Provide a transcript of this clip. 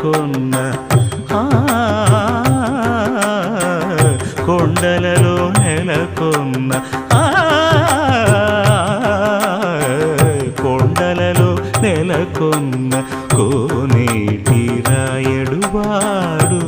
కొన్న కొండలలో నెలకొన్న కొండలలో నెలకొన్న కోనేటి రాయడువాడు